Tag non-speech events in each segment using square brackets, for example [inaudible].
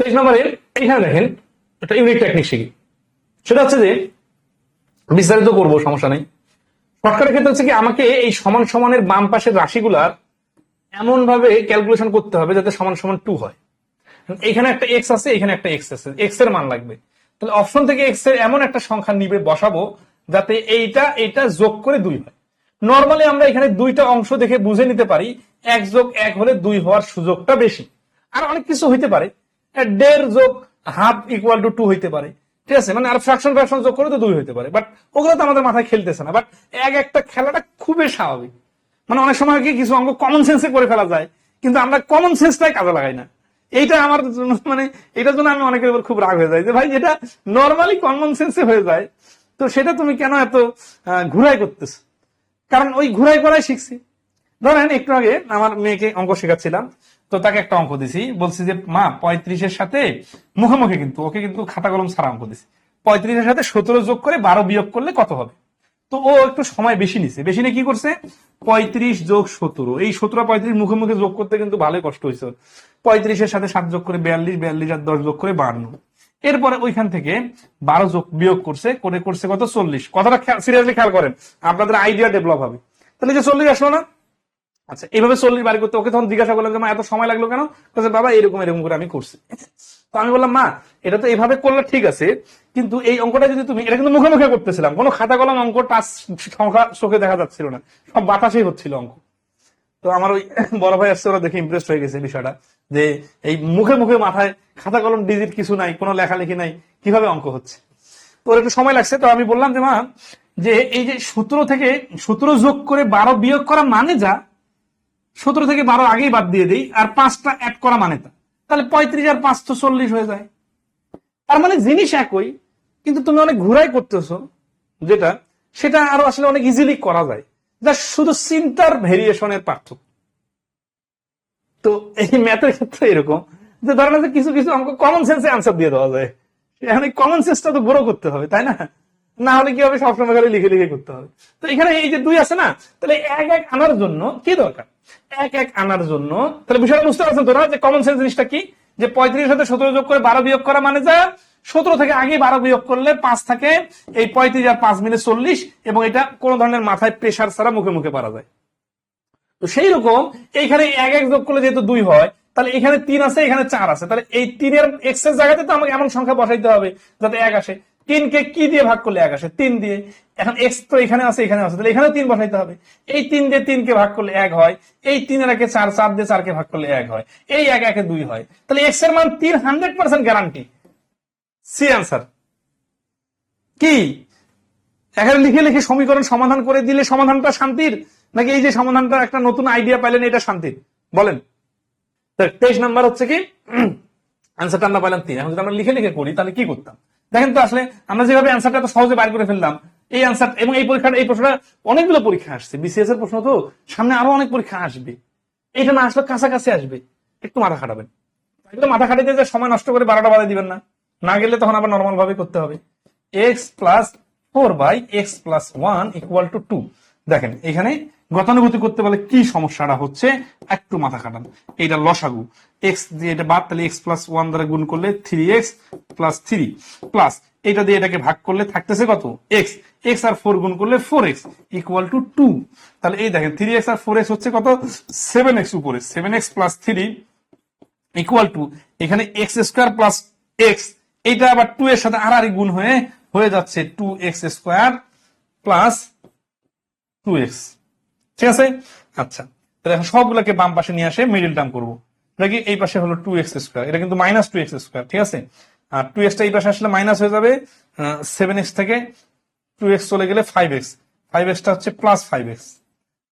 তেইশ নম্বরে এইখানে দেখেন একটা ইউনিক টেকনিক শিখি। সেটা হচ্ছে যে বিস্তারিত করব, সমস্যা নেই। শর্টকাটের ক্ষেত্রে হচ্ছে কি, আমাকে এই সমান সমানের বাম পাশের রাশিগুলার এমন ভাবে ক্যালকুলেশন করতে হবে যাতে সমান সমান টু হয়। এখানে একটা এক্স আছে এখানে একটা এক্স আছে এক্সের মান লাগবে। তাহলে অপশন থেকে এক্সের এমন একটা সংখ্যা নিবে, বসাবো, যাতে এইটা এইটা যোগ করে দুই হয়। নর্মালি আমরা এখানে দুইটা অংশ দেখে বুঝে নিতে পারি, এক যোগ এক হলে দুই হওয়ার সুযোগটা বেশি। আর অনেক কিছু হইতে পারে দেড় যোগ হাফ ইকুয়াল টু টু হইতে পারে। ঠিক আছে? মানে আর ফ্র্যাকশন ফ্র্যাকশন যোগ করে তো দুই হইতে পারে। বাট ওগুলো তো আমাদের মাথায় খেলতেছে না। বাট এক একটা খেলাটা খুবই স্বাভাবিক। মানে অনেক সময় কি, কিছু অঙ্ক কমন সেন্সে করে ফেলা যায়, কিন্তু আমরা কমন সেন্সটাই কাজে লাগাই না। এইটা আমার মানে এটার জন্য আমি অনেকের উপর খুব রাগ হয়ে যায় যে, ভাই যেটা নর্মালি কমন সেন্সে হয়ে যায়। তো সেটা তুমি কেন এত ঘুরাই করতেছো? কারণ ওই ঘুরাই করাই শিখছি। ধরেন একটু আগে আমার মেয়েকে অঙ্ক শেখাচ্ছিলাম, তো তাকে একটা অঙ্ক দিছি। বলছি যে, মা, পঁয়ত্রিশের সাথে মুখোমুখি কিন্তু, ওকে কিন্তু খাতা কলম ছাড়া অঙ্ক দিছি। পঁয়ত্রিশের সাথে সতেরো যোগ করে বারো বিয়োগ করলে কত হবে? তো ও একটু সময় বেশি নিছে। বেশি নিয়ে কি করছে? পঁয়ত্রিশ যোগ সতেরো। এই সতেরো, পঁয়ত্রিশ মুখে মুখে যোগ করতে কিন্তু ভালোই কষ্ট হয়েছে পঁয়ত্রিশের সাথে সাত যোগ করে বিয়াল্লিশ বিয়াল্লিশ আর দশ যোগ করে বান্ন। এরপরে ওইখান থেকে বারো যোগ বিয়োগ করছে, করে করছে কত? চল্লিশ। কথাটা সিরিয়াসলি খেয়াল করেন, আপনাদের আইডিয়া ডেভেলপ হবে। তাহলে যে চল্লিশ আসলো না? আচ্ছা এইভাবে চল্লিশ বাড়ি করতে, ওকে তখন জিজ্ঞাসা করলাম যে, মা, এত সময় লাগল কেন? বলছে বাবা, এরকম এরকম করে আমি করছি। তো আমি বললাম, মা, এটা তো এইভাবে করলে ঠিক আছে, কিন্তু এই অঙ্কটা যদি তুমি, এটা কিন্তু মুখে মুখে করতেছিলাম। কোনো খাতা কলম অঙ্ক, টাচ, সংখ্যা চোখে দেখা যাচ্ছিল না। সব বাতাসেই হচ্ছিল অঙ্ক। তো আমার ওই বড় ভাই আসছে, ওরা দেখে ইমপ্রেস হয়ে গেছে বিষয়টা, যে এই মুখে মুখে মাথায় খাতা কলম ডিজিট কিছু নাই, কোনো লেখালেখি নাই, কীভাবে অঙ্ক হচ্ছে? তো একটু সময় লাগছে, তো আমি বললাম যে, মা, যে এই যে সূত্র থেকে, সূত্র যোগ করে বারো বিয়োগ করা মানে যা সতেরো থেকে বারো আগেই বাদ দিয়ে দিই, আর পাঁচটা অ্যাড করা মানে তা। তাহলে পঁয়ত্রিশ আর পাঁচ তো চল্লিশ হয়ে যায়। তার মানে জিনিস একই, কিন্তু তুমি অনেক ঘুরাই করতেছো, যেটা, সেটা আরও আসলে অনেক ইজিলি করা যায়। যা শুধু চিন্তার ভেরিয়েশনের পার্থক্য। তো এই ম্যাথের ক্ষেত্রে এরকম, যে ধরেন কিছু কিছু অঙ্ক কমন সেন্সে আনসার দিয়ে দেওয়া যায়। কমন সেন্সটা তো গ্রো করতে হবে, তাই না? না হলে কি হবে সবসময় খালি লিখে লিখে করতে হবে? তো এখানে এই যে দুই আছে না, তাহলে এক এক আনার জন্য কি দরকার? এক এক আনার জন্য, তাহলে বিষয়টা বুঝতে পারছেন তোরা যে কমন সেন্স জিনিসটা কি? যে পঁয়ত্রিশ সাথে সতেরো যোগ করে বারো বিয়োগ করা মানে যা, সতেরো থেকে আগে বারো বিয়োগ করলে পাঁচ থাকে, এই পঁয়ত্রিশ আর পাঁচ মিলে চল্লিশ, এবং এটা কোন ধরনের মাথায় প্রেশার ছাড়া মুখে মুখে পারা যায়। তো সেই রকম এইখানে এক এক যোগ করলে যেহেতু দুই হয়, তাহলে এখানে তিন আছে, এখানে চার আছে। তাহলে এই তিনের এক্সের জায়গাতে তো আমাকে এমন সংখ্যা বসাইতে হবে যাতে এক আসে। তিনকে কি দিয়ে ভাগ করলে এক আসে? তিন দিয়ে। এখন এক্স তো এখানে আছে এখানে আছে। তাহলে এখানেও তিন বসাইতে হবে। এই তিন দিয়ে তিনকে ভাগ করলে এক হয়। এই তিনের একে চার চার দিয়ে চারকে ভাগ করলে এক হয়। এই এক, একে দুই হয়। তাহলে এক্সের মান তিন hundred percent guarantee C answer কি? এখানে লিখে লিখে সমীকরণ সমাধান করে দিলে সমাধানটা শান্তির? নাকি এই যে সমাধানটা একটা নতুন আইডিয়া পাইলেন, এটা শান্তির? বলেন। তেইশ নাম্বার হচ্ছে কি? [clears throat] আনসারটা আমরা পাইলাম তিন। এখন যদি আমরা লিখে লিখে করি, তাহলে কি করতাম? দেখেন তো আসলে আমরা যেভাবে অ্যান্সারটা এত সহজে বাইর করে ফেললাম, এই অ্যান্সার এবং এই পরীক্ষাটা এই প্রশ্নটা অনেকগুলো পরীক্ষা আসছে বিসিএস এর প্রশ্ন তো সামনে আরও অনেক পরীক্ষা আসবে। এটা না আসলে কাছাকাছি আসবে, একটু মাথা খাটাবেন। একটু মাথা খাটাতে যে সময় নষ্ট করে বারোটা বাজায় দিবেন না। না গেলে তখন আবার নর্মাল ভাবে করতে হবে। X plus four by x plus one equal to two দেখেন, এখানে গতানুগতি করতে বলে কি সমস্যাটা হচ্ছে? একটু মাথা খাটান। এইটা লসাগু। এক্স দিয়ে এটা বাদ, তাহলে এক্স প্লাস ওয়ান দ্বারা গুণ করলে three x plus three plus এটা দিয়ে এটাকে ভাগ করলে থাকতেছে কত? এক্স এক্স আর ফোর গুণ করলে four x equal to two তাহলে এই দেখেন থ্রি এক্স আর ফোর এক্স হচ্ছে কত? সেভেন এক্স উপরে। Seven x plus three equal to এখানে এক্স স্কোয়ার প্লাস এক্স এইটা আবার টু এর সাথে আর গুণ হয়ে হয়ে যাচ্ছে two x square plus two x ঠিক আছে? আচ্ছা। তাহলে এখন সবগুলোকে বাম পাশে নিয়ে আসে মিডিল টার্ম করব। দেখি এই পাশে হলো টু এক্স স্কোয়ার এটা কিন্তু মাইনাস টু এক্স স্কোয়ার ঠিক আছে? আর টু এক্সটা এই পাশে আসলে মাইনাস হয়ে যাবে সেভেন এক্স থেকে টু এক্স চলে গেলে ফাইভ এক্স ফাইভ এক্সটা হচ্ছে প্লাস ফাইভ এক্স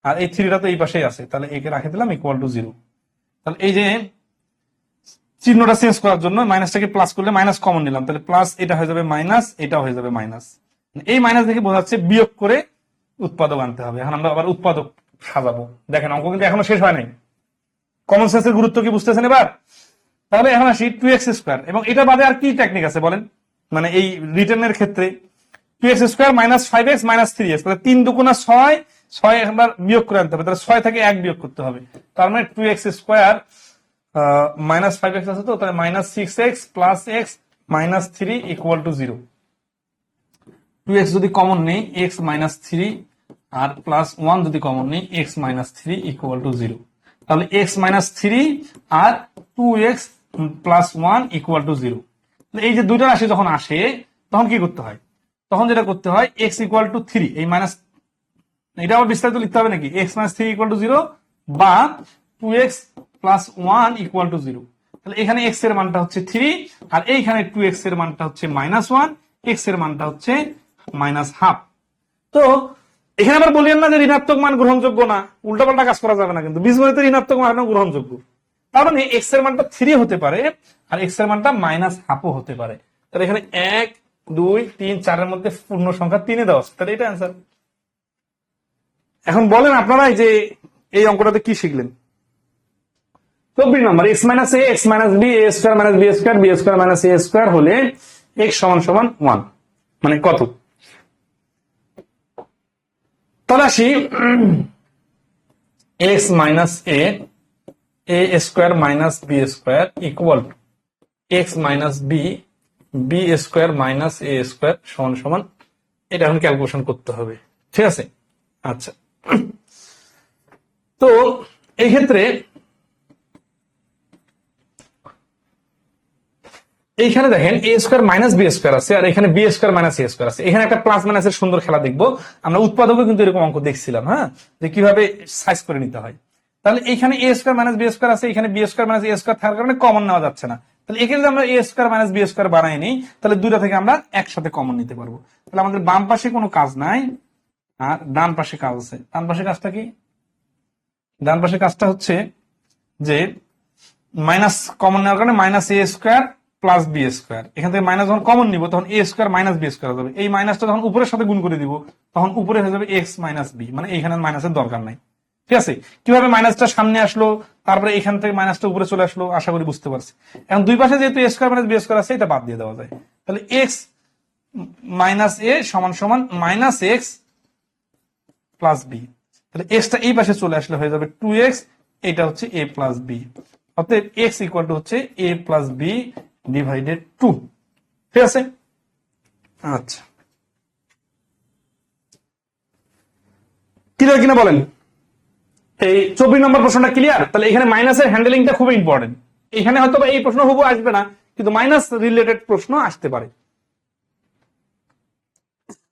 আর এই থ্রিটা তো এই পাশেই আছে, তাহলে একে রাখে দিলাম ইকুয়াল টু জিরো তাহলে এই যে চিহ্নটা চেঞ্জ করার জন্য মাইনাসটাকে প্লাস করলে মাইনাস কমন নিলাম, তাহলে প্লাস এটা হয়ে যাবে মাইনাস এটা হয়ে যাবে মাইনাস এই মাইনাস দেখে বোঝাচ্ছে বিয়োগ করে উৎপাদক আনতে হবে। এখন আমরা আবার উৎপাদক সাজাবো। দেখেন অঙ্ক কিন্তু এখনও শেষ হয় নাই। কমন সেন্সের গুরুত্ব কি বুঝতেছেন এবার? তাহলে এখন আসি টু এক্স স্কোয়ার এবং এটা বাদে আর কি টেকনিক আছে বলেন? মানে এই রিটার্নের ক্ষেত্রে two x square minus five x minus three x তাহলে তিন দুগুণা ছয় ছয় একবার বিয়োগ করে আনতে হবে। তাহলে ছয় থেকে এক বিয়োগ করতে হবে। তার মানে two x square minus five x আছে তো? তাহলে minus six x plus x minus three equal to zero two x যদি কমন নেই এক্স মাইনাস থ্রি আর প্লাস ওয়ান যদি কমন নেই x minus three equal to zero তাহলে x minus three R two x plus one equal to zero এই যে দুইটা রাশি যখন আসে, তখন কি করতে হয়? তখন যেটা করতে হয় এক্স ইকুয়াল টু থ্রি এই মাইনাস এটা আবার বিস্তারিত লিখতে হবে নাকি? X minus three equal to zero বা two x plus one equal to zero তাহলে এখানে এক্সের মানটা হচ্ছে থ্রি আর এইখানে টু এক্সের মানটা হচ্ছে মাইনাস ওয়ান এক্সের মানটা হচ্ছে মাইনাস হাফ তো এখানে আবার বলিয়েন না যে ঋণাত্মক মান গ্রহণযোগ্য না, উল্টাপাল্টা কাজ করা যাবে না কিন্তু, বীজগণিতের ঋণাত্মক মান গ্রহণযোগ্য। তার মানে এক্সের মানটা থ্রি হতে পারে, আর এক্সের মানটা মাইনাস হাফও হতে পারে। তাহলে এখানে এক, দুই, তিন, চারের মধ্যে পূর্ণ সংখ্যা তিনে দেওয়া। তাহলে এটা অ্যান্সার এখন বলেন আপনারাই যে এই অঙ্কটাতে কি শিখলেন। চব্বিশ নম্বর x minus a x minus b a square minus b square b square minus a square হলে এক্স সমান সমান ওয়ান মানে কত? তাহলে আসি x minus a a square minus b square equal to x minus b b square minus a square সমান সমান, এটা এখন ক্যালকুলেশন করতে হবে, ঠিক আছে? আচ্ছা। তো এই ক্ষেত্রে এইখানে দেখেন a square minus b square আছে, আর এখানে b square minus a square আছে। এখানে একটা প্লাস মাইনাসের সুন্দর খেলা দেখব। আমরা উৎপাদকও কিন্তু এরকম অঙ্ক দেখছিলাম হ্যাঁ? যে কীভাবে সাইজ করে নিতে হয়। তাহলে এখানে a square minus b square আছে, এখানে b square minus a square থাকার কারণে কমন নেওয়া যাচ্ছে না। তাহলে এখানে যদি আমরা a square minus b square বানাই নিই, তাহলে দুইটা থেকে আমরা একসাথে কমন নিতে পারব। তাহলে আমাদের বাম পাশে কোনো কাজ নাই, আর ডান পাশে কাজ আছে। ডান পাশে কাজটা কি? ডান পাশে কাজটা হচ্ছে যে মাইনাস কমন নেওয়ার কারণে minus a square plus b square এখান থেকে মাইনাস যখন কমন নিব, তখন a square minus b square হবে এই মাইনাসটা যখন উপরের সাথে গুণ করে দিব, তখন উপরে হয়ে যাবে এক্স মাইনাস বি মানে এইখানে মাইনাসের দরকার নাই। ঠিক আছে? কীভাবে মাইনাসটা সামনে আসলো? তারপরে এখান থেকে মাইনাসটা উপরে চলে আসলো, আশা করি বুঝতে পারছি। এখন দুই পাশে যেহেতু a square minus b square আছে, এটা বাদ দিয়ে দেওয়া যায়। তাহলে এক্স মাইনাস এ সমান সমান মাইনাস এক্স প্লাস বি তাহলে এক্সটা এই পাশে চলে আসলে হয়ে যাবে টু এক্স এটা হচ্ছে এ প্লাস বি অতএব এক্স ইকুয়াল টু হচ্ছে a plus b divided two ঠিক আছে? আচ্ছা। ক্লিয়ার কিনা বলেন? এই চব্বিশ নম্বর প্রশ্নটা ক্লিয়ার তাহলে এখানে মাইনাসের হ্যান্ডেলিংটা খুব ইম্পর্টেন্ট এখানে হয়তো এই প্রশ্ন হবু আসবে না, কিন্তু মাইনাস রিলেটেড প্রশ্ন আসতে পারে।